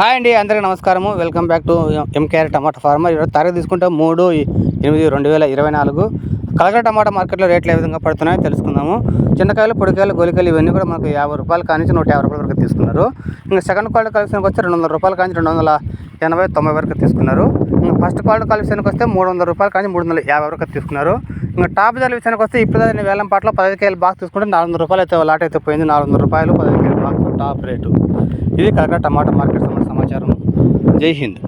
Hi అండి అందరికీ నమస్కారము. Welcome back to MKR tomato farmer ఈరోజు తారీఖు తీసుకుంటే మూడు ఎనిమిది రెండు వేల ఇరవై నాలుగు. కలకడ టమాటా మార్కెట్లో రేట్లు ఏ విధంగా పడుతున్నాయో తెలుసుకుందాము. చిన్నకాయలు పొడికాయలు గోలికాయలు ఇవన్నీ కూడా మనకు యాభై రూపాయలు కానించి నూట యాభై రూపాయల వరకు తీసుకున్నారు. ఇంకా సెకండ్ క్వాలిటీ కలెక్షన్కి వచ్చి రెండు వందల రూపాయల కానించి రెండు వందల ఎనభై తొంభై వరకు తీసుకున్నారు. ఇంకా ఫస్ట్ క్వాలిటీ కలెక్షన్కి వస్తే మూడు వందల రూపాయలు కానీ మూడు వందల యాభై వరకు తీసుకున్నారు. ఇంకా టాప్ ధరల విషయానికి వస్తే ఇప్పుడు నేను వేలం పాటలో పదహైదు కేజీల బాక్స్ తీసుకుంటే నాలుగు వందల రూపాయలు అయితే లాట్ అయితే పోయింది. నాలుగు వందల రూపాయలు పదహైదు కేజీల బాక్స్ టాప్ రేటు. ఇది కలకడ టమాటా మార్కెట్ సంబంధించిన సమాచారం. జై హింద్.